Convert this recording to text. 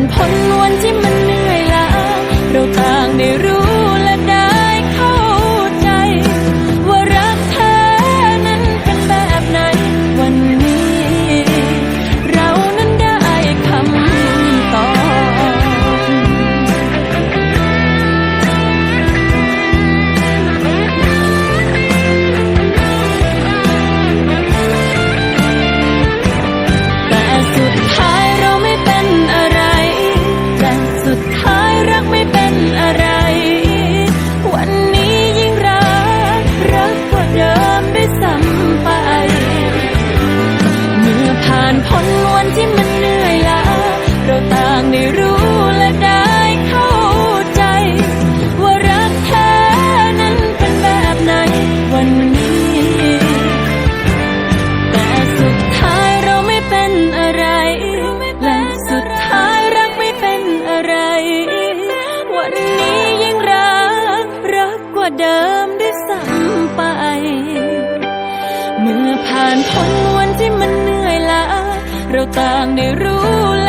านพ้น เดิมได้วยซ้ำไป เมื่อผ่านพ้นวันที่มันเหนื่อยล้าเราต่างได้รู้